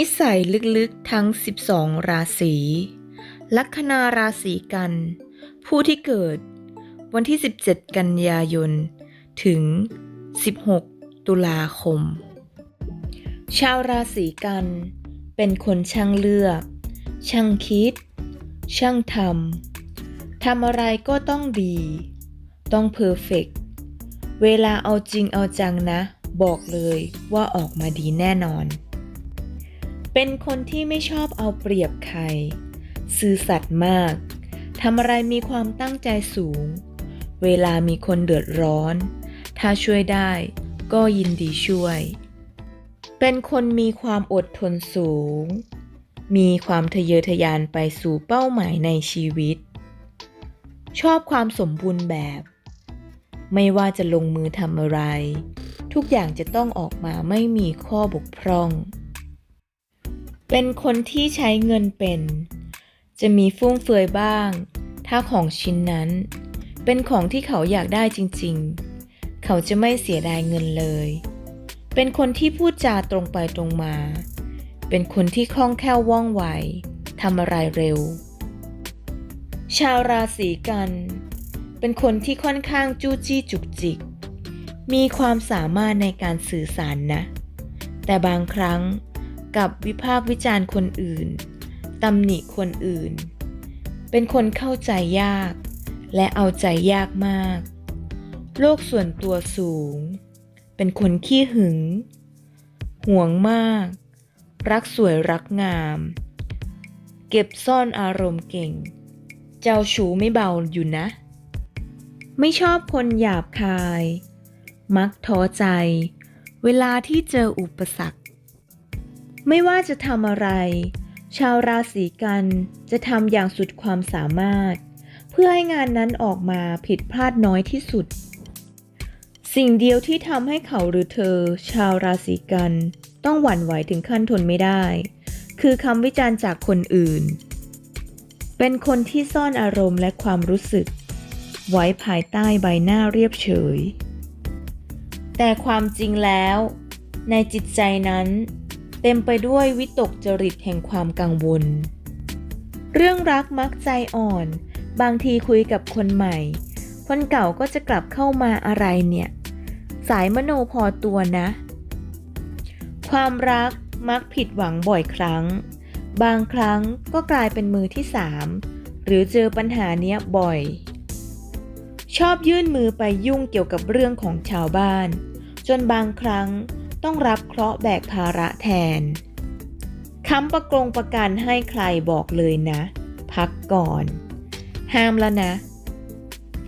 นิสัยลึกๆทั้ง 12 ราศี ลัคนาราศีกัน ผู้ที่เกิด วันที่ 17 กันยายน ถึง 16 ตุลาคม ชาวราศีกัน เป็นคนช่างเลือก ช่างคิด ช่างทำ ทำอะไรก็ต้องดี ต้องเพอร์เฟกต์เวลาเอาจริงเอาจังนะ บอกเลยว่าออกมาดีแน่นอน เป็นคนที่ไม่ชอบเอาเปรียบใคร ซื่อสัตย์มาก ทำอะไรมีความตั้งใจสูง เวลามีคนเดือดร้อน ถ้าช่วยได้ก็ยินดีช่วย เป็นคนมีความอดทนสูง มีความทะเยอทะยานไปสู่เป้าหมายในชีวิต ชอบความสมบูรณ์แบบ ไม่ว่าจะลงมือทำอะไร ทุกอย่างจะต้องออกมาไม่มีข้อบกพร่อง เป็นคนที่ใช้เงินเป็น จะมีฟุ่มเฟือยบ้าง ถ้าของชิ้นนั้น เป็นของที่เขาอยากได้จริงๆ เขาจะไม่เสียดายเงินเลย เป็นคนที่พูดจาตรงไปตรงมา เป็นคนที่คล่องแคล่วว่องไวทำอะไรเร็ว ชาวราศีกัน เป็นคนที่ค่อนข้างจู้จี้จุกจิก มีความสามารถในการสื่อสารนะ แต่บางครั้ง กับวิพากษ์วิจารณ์คนอื่นตำหนิคนอื่น เป็นคนเข้าใจยาก และเอาใจยากมาก โลกส่วนตัวสูง เป็นคนขี้หึง ห่วงมาก รักสวยรักงาม เก็บซ่อนอารมณ์เก่ง เจ้าชู้ไม่เบาอยู่นะ ไม่ชอบคนหยาบคาย มักท้อใจ เวลาที่เจออุปสรรค ไม่ว่าจะทำอะไร ชาวราศีกันจะทำอย่างสุดความสามารถ เพื่อให้งานนั้นออกมาผิดพลาดน้อยที่สุด สิ่งเดียวที่ทำให้เขาหรือเธอ ชาวราศีกัน ต้องหวั่นไหวถึงขั้นทนไม่ได้ คือคำวิจารณ์จากคนอื่น เป็นคนที่ซ่อนอารมณ์และความรู้สึก ไว้ภายใต้ใบหน้าเรียบเฉย แต่ความจริงแล้ว ในจิตใจนั้น เต็มไปด้วยวิตกจริตแห่งความกังวล เรื่องรักมักใจอ่อน บางทีคุยกับคนใหม่ คนเก่าก็จะกลับเข้ามาอะไรเนี่ย สายมโนพอตัวนะ ความรักมักผิดหวังบ่อยครั้ง บางครั้งก็กลายเป็นมือที่สามหรือเจอปัญหาเนี้ยบ่อย ชอบยื่นมือไปยุ่งเกี่ยวกับเรื่องของชาวบ้าน จนบางครั้ง ต้องรับเคราะห์แบกภาระแทนค้ำประกงประกันให้ใครบอกเลยนะ พักก่อน ห้ามแล้วนะ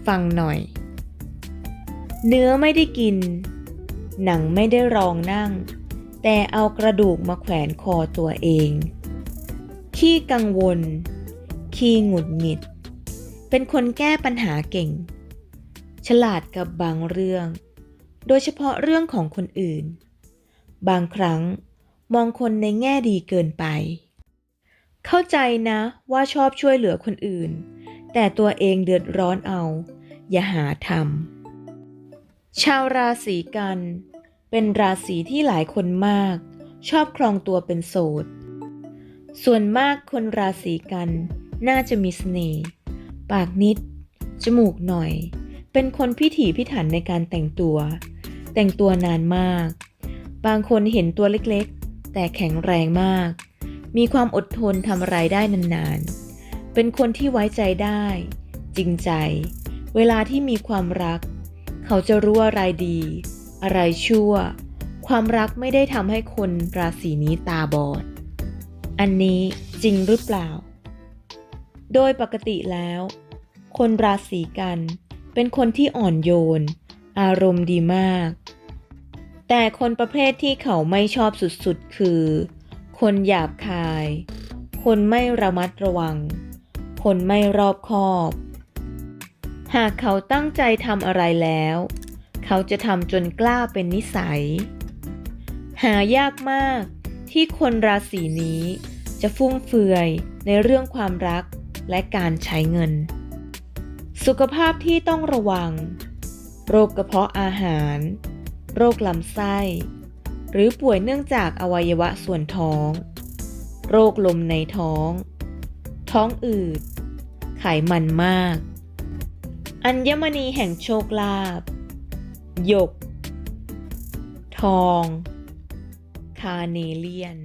ฟังหน่อย เนื้อไม่ได้กิน หนังไม่ได้รองนั่ง แต่เอากระดูกมาแขวนคอตัวเอง ขี้กังวล ขี้หงุดหงิด เป็นคนแก้ปัญหาเก่ง ฉลาดกับบางเรื่อง โดยเฉพาะเรื่องของคนอื่น บางครั้งมองคนในแง่ดีเกินไป เข้าใจนะว่าชอบช่วยเหลือคนอื่น แต่ตัวเองเดือดร้อนเอา อย่าหาทำชาวราศีกัน เป็นราศีที่หลายคนมาก ชอบครองตัวเป็นโสด ส่วนมากคนราศีกันน่าจะมีเสน่ห์ปากนิด จมูกหน่อย เป็นคนพิถีพิถันในการแต่งตัว แต่งตัวนานมาก บางคนเห็นตัวเล็กๆ แต่แข็งแรงมาก มีความอดทนทำอะไรได้นานๆ เป็นคนที่ไว้ใจได้ จริงใจ เวลาที่มีความรัก เขาจะรู้อะไรดี อะไรชั่ว ความรักไม่ได้ทำให้คนราศีนี้ตาบอด อันนี้จริงหรือเปล่า โดยปกติแล้ว คนราศีกัน เป็นคนที่อ่อนโยน อารมณ์ดีมาก แต่คนประเภทที่เขาไม่ชอบสุดๆ คือ คนหยาบคาย คนไม่ระมัดระวัง คนไม่รอบคอบ หากเขาตั้งใจทำอะไรแล้ว เขาจะทำจนกล้าเป็นนิสัย หายากมากที่คนราศีนี้จะฟุ่มเฟือยในเรื่องความรักและการใช้เงิน สุขภาพที่ต้องระวัง โรคกระเพาะอาหาร โรคลำไส้ หรือป่วยเนื่องจากอวัยวะส่วนท้อง โรคลมในท้อง ท้องอืด ไขมันมาก อัญมณีแห่งโชคลาภหยก ทอง คาเนเลียน